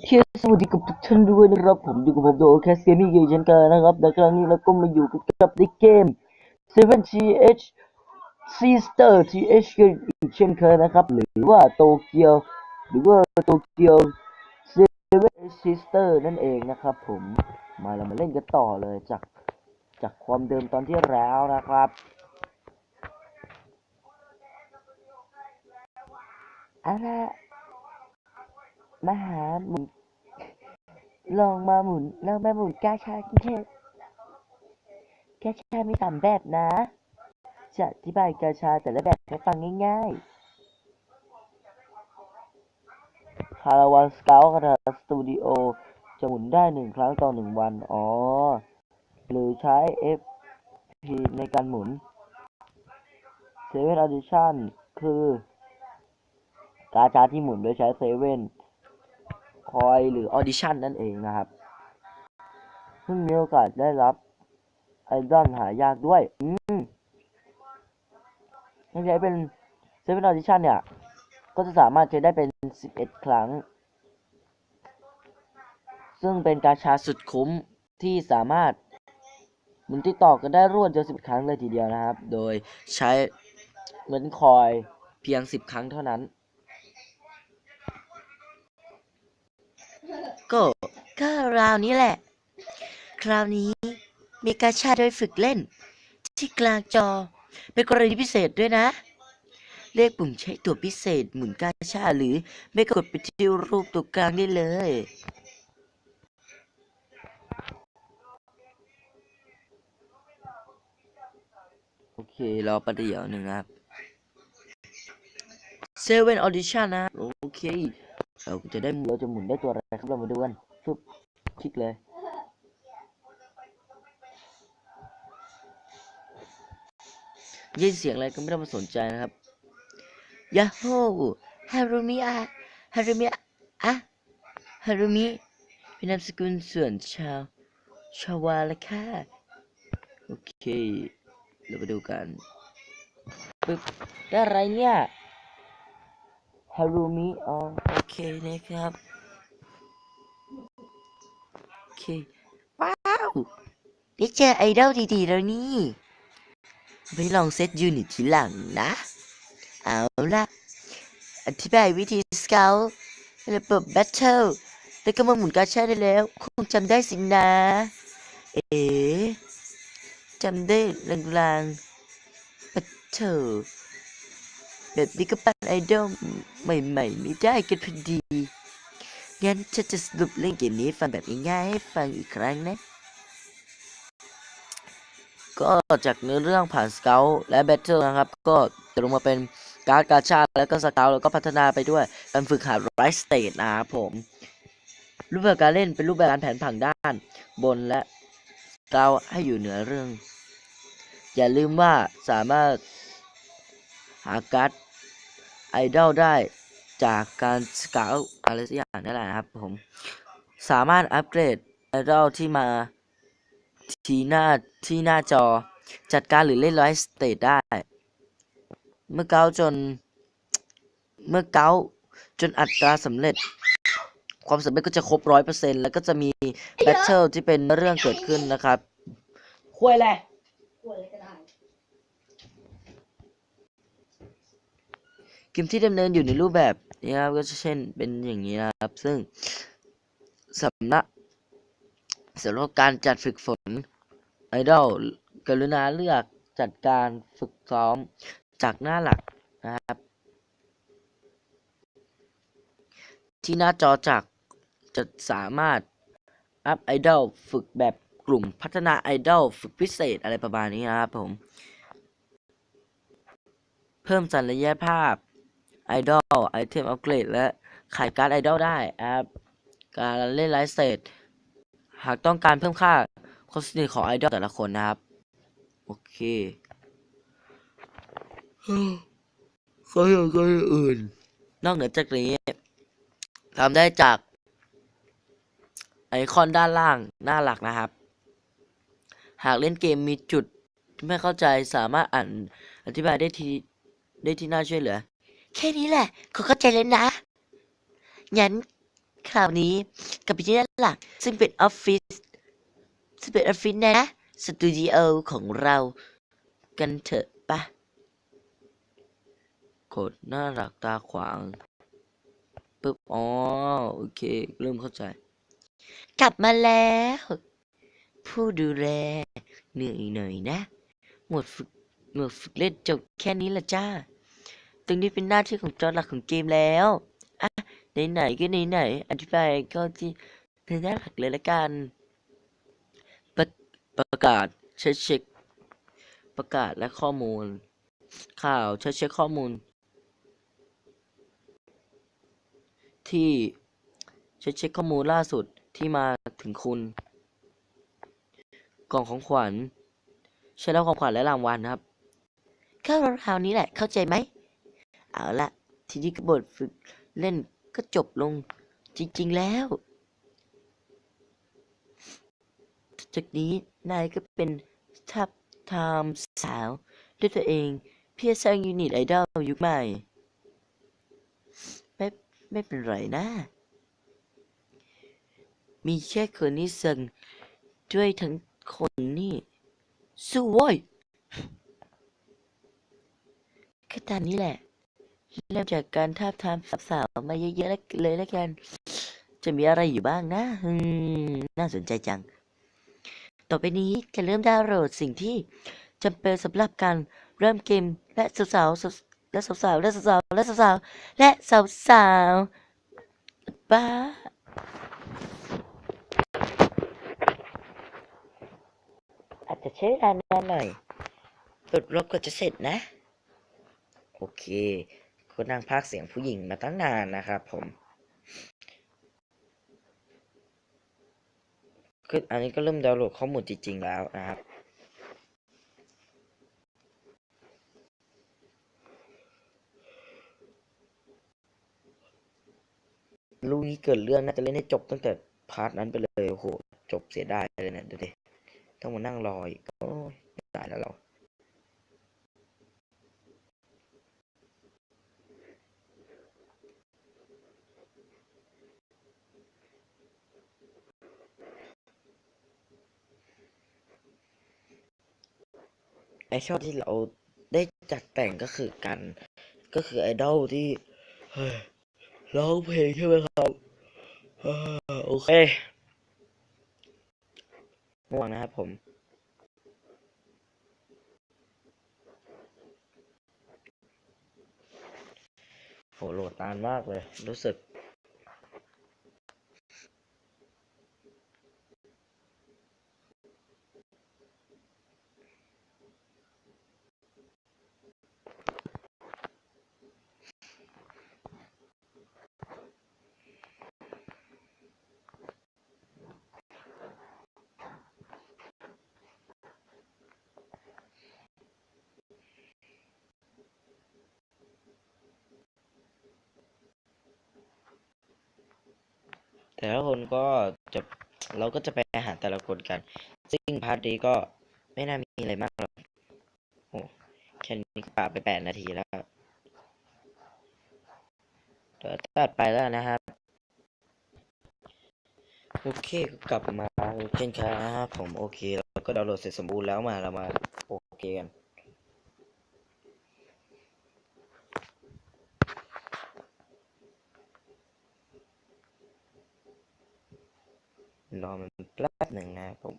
เคสวัสดีกับทุกท่านด้วยนะครับผมอยู่กับผมโดแคสเกมมิ่งเช่นกันนะครับในครั้งนี้เราก็มาอยู่กับในเกม 7th Sister TH กันอีกเช่นเคยนะครับ หรือว่าโตเกียวหรือว่าโตเกียว 7th Sister นั่นเองนะครับผมมาเรามาเล่นกันต่อเลยจากจากความเดิมตอนที่แล้วนะครับอาละ มาหาหมุน ลองมาหมุนลองมาหมุนกาชาเถอะกาชามีสามแบบนะ จะอธิบายกาชาแต่ละแบบให้ฟังง่ายๆคาราวานสเกลคาราสตูดิโอจะหมุนได้หนึ่งครั้งต่อหนึ่งวัน อ๋อ หรือใช้ FP ในการหมุน Seven Audition คือ กาชาที่หมุนโดยใช้เซเว่น คอยหรือออดิชั่นนั่นเองนะครับ ซึ่งมีโอกาสได้รับไอดอลหายากด้วย อืมถ้าใช้เป็นเซเว่นออดิชั่นเนี่ย ก็จะสามารถใช้ได้เป็น 11 ครั้ง ซึ่งเป็นกาชาสุดคุ้มที่สามารถหมุนติดต่อกันได้รวดเดียว10 ครั้งเลยทีเดียวนะครับ โดยใช้เหมือนคอยเพียง 10 ครั้งเท่านั้น ก็ก็ราวนี้แหละ คราวนี้มีกาชาโดยฝึกเล่น ที่กลางจอ เป็นกรณีพิเศษด้วยนะ เลขปุ่มใช้ตัวพิเศษหมุนกาชาหรือไม่กดไปที่รูปตัวกลางได้เลยโอเค รอประเดี๋ยวหนึ่งนะครับเซเว่นออดิชั่นนะ โอเค เราจะได้เราจะหมุนได้ตัวอะไรครับเรามาดูกันฟึบคลิกเลยยินเสียงอะไรก็ไม่ต้องมาสนใจนะครับยาโฮฮารุมิอะฮารุมิอะฮารุมิเป็นนามสกุลส่วนชาวชาวาละค่ะโอเคเราไปดูกันปึ๊บได้อะไรเนี่ย ฮารุมิอ๋อโอเคนะครับ โอเค ว้าวได้เจอไอดอลดีๆแล้วนี่ ไปลองเซตยูนิตทีหลังนะ เอาละอธิบายวิธีสเกลระบบแบทเทิลแล้วก็มาหมุนกาชาได้แล้ว คงจำได้สินะ เอ๋จำได้ลางๆแบทเทิลแบบนี้ก็ปั้น ไอดอลใหม่ๆ ไม่ได้กันพอดี งั้นฉันจะสรุปเล่นเกมนี้ฟังแบบง่ายๆให้ฟังอีกครั้งนะ ก็จากเนื้อเรื่องผ่านสเกลและแบทเทิลนะครับ ก็จะลงมาเป็นการ์ดกาชาแล้วก็สเกลแล้วก็พัฒนาไปด้วยการฝึกหัดไรสเตทนะครับผม รูปแบบการเล่นเป็นรูปแบบการแผนผังด้านบนและสเกลให้อยู่เหนือเรื่อง อย่าลืมว่าสามารถหาการ์ด ไอดอลได้จากการสเกลอะไรสักอย่างนั่นแหละครับผม สามารถอัปเกรดไอดอลที่มาที่หน้าที่หน้าจอจัดการหรือเล่นร้อยสเตทได้ เมื่อเกาจน เมื่อเกาจนอัตราสำเร็จ ความสำเร็จก็จะครบร้อยเปอร์เซ็นแล้วก็จะมีแบทเทิลที่เป็นเรื่องเกิดขึ้นนะครับคุยแหละ เกมที่ดำเนินอยู่ในรูปแบบนี้ครับก็จะเช่นเป็นอย่างนี้นะครับ ซึ่งสำนักสำหรับการจัดฝึกฝนไอดอลกรุณาเลือกจัดการฝึกซ้อมจากหน้าหลักนะครับ ที่หน้าจอจากจะสามารถอัพไอดอลฝึกแบบกลุ่มพัฒนาไอดอลฝึกพิเศษอะไรประมาณนี้นะครับผม เพิ่มศัลยภาพ ไอดอลไอเทมอัปเกรดและขายการ์ดไอดอลได้ครับการเล่นไลฟ์สเตทหากต้องการเพิ่มค่าความสนิทของไอดอลแต่ละคนนะครับ โอเคก็ยังก็อื่น นอกเหนือจากนี้ทำได้จาก ไอคอนด้านล่างหน้าหลักนะครับ หากเล่นเกมมีจุดที่ไม่เข้าใจสามารถอ่านอธิบายได้ที่ได้ที่น่าช่วยเหลือ แค่นี้แหละเขาเข้าใจแล้วนะ งั้นคราวนี้กลับไปที่ด้านหลักซึ่งเป็นออฟฟิศซึ่งเป็นออฟฟิศนะสตูดิโอของเรากันเถอะปะกดหน้าหลักตาขวางปึ๊บอ๋อโอเค เริ่มเข้าใจ กลับมาแล้ว ผู้ดูแลเหนื่อยหน่อยนะ หมดฝึกหมดฝึกเล่นจบแค่นี้ละจ้า รงนี้เป็นหน้าที่ของจอหลักของเกมแล้วอะไหนๆก็ไหนๆอธิบายก็ที่ในหน้าหลักเลยละกัน ประประกาศเช็คเช็คประกาศและข้อมูล ข่าวเช็คเช็คข้อมูล ที่เช็คเช็คข้อมูลล่าสุดที่มาถึงคุณ กล่องของขวัญใช้แล้วของขวัญและรางวัลครับ เข้าราวๆนี้แหละเข้าใจไหม เอาละทีนี้กบทฝึกเล่นก็จบลงจริง ๆ แล้วจากนี้นายก็เป็นทับไทม์สาว ด้วยตัวเอง เพื่อสร้างยูนิตไอดอลยุคใหม่ ไม่ไม่เป็นไรนะ มีแค่คนที่สั่งด้วยทั้งคนนี่สู้ว้ยก็ตานี้แหละ เริ่มจากการทาบทามสาวๆมาเยอะๆแล้วเลยแล้วกัน จะมีอะไรอยู่บ้างนะอืมน่าสนใจจัง ต่อไปนี้จะเริ่มดาวน์โหลดสิ่งที่จำเป็นสำหรับการเริ่มเกมและสาวๆและสาวๆและสาวๆและสาวๆและสาวๆบ้าอาจจะใช้เวลานานหน่อยบทรบก็จะเสร็จนะ โอเค คุณนั่งพากเสียงผู้หญิงมาตั้งนานนะครับ ผมคืออันนี้ก็เริ่มดาวน์โหลดข้อมูลจริง ๆ แล้วนะครับลูกนี้เกิดเรื่องน่าจะเล่นให้จบตั้งแต่พาร์ทนั้นไปเลยโอ้โหจบเสียดายเลยเนี่ยดูดิต้องมานั่งรออีกโอ้ยไม่ได้แล้วเรา ไอชอบที่เราได้จัดแต่งก็คือกัน ก็คือไอดอลที่ร้องเพลงใช่ไหมครับโอเคง่วงนะครับผมโหโหลดนานมากเลย รู้สึก แต่ละคนก็จะเราก็จะไปหาแต่ละคนกัน ซึ่งพาร์ทนี้ก็ไม่น่ามีอะไรมากหรอกโอ้แค่นี้ก็ปาไปแปดนาทีแล้วเดี๋ยวตัดไปแล้วนะครับ โอเคก็กลับมาเช่นเคยนะครับผมโอเคแล้วก็ดาวน์โหลดเสร็จสมบูรณ์แล้วมาเรามาโอเคกัน รอมันแป๊บหนึ่งนะผม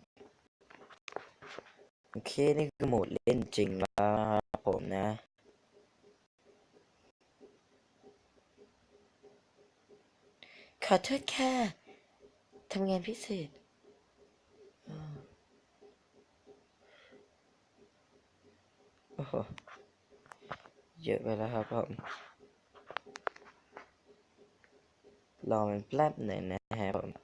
โอเค นี่คือโหมดเล่นจริงแล้วครับผมนะขอโทษค่ะทำงานพิเศษ โอ้โห เยอะไปแล้วครับผม รอมันแป๊บหนึ่งนะครับผม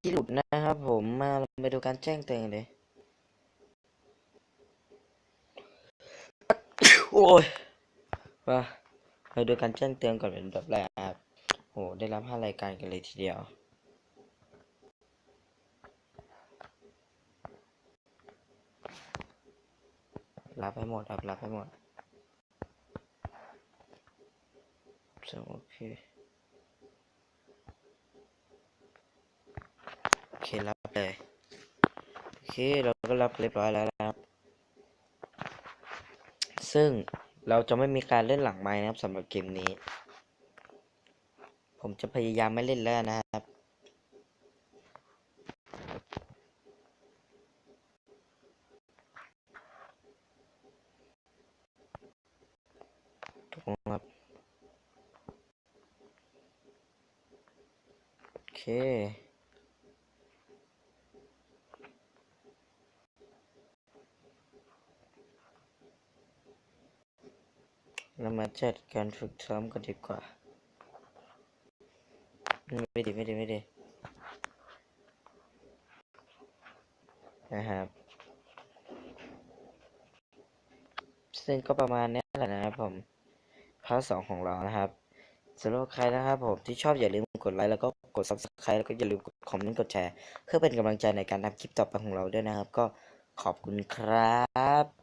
เมื่หลุดนะครับผมมาไปดูการแจ้งเตือนเลย โอ้ยมามาดูการแจ้งเตือนก่อนเป็นแบบแรกครับโหได้รับห้ารายการกันเลยทีเดียว รับให้หมดครับรับให้หมดโอเค โอ เครับเลยโอเคเราก็รับเรียบร้อยแล้วนะครับ ซึ่งเราจะไม่มีการเล่นหลังไม้นะครับสำหรับเกมนี้ ผมจะพยายามไม่เล่นแล้วนะครับถูกครับโอเค เรามา จัดการฝึกซ้อมกันดีกว่า ไม่ดีไม่ดีไม่ดีนะครับซึ่งก็ประมาณนี้แหละนะครับผมพาร์ทสองของเรานะครับสำหรับใครนะครับผมที่ชอบอย่าลืมกดไลค์แล้วก็กด subscribe แล้วก็อย่าลืมกดคอมเมนต์กดแชร์ เพื่อเป็นกำลังใจในการทำคลิปต่อไปของเราด้วยนะครับ ก็ขอบคุณครับ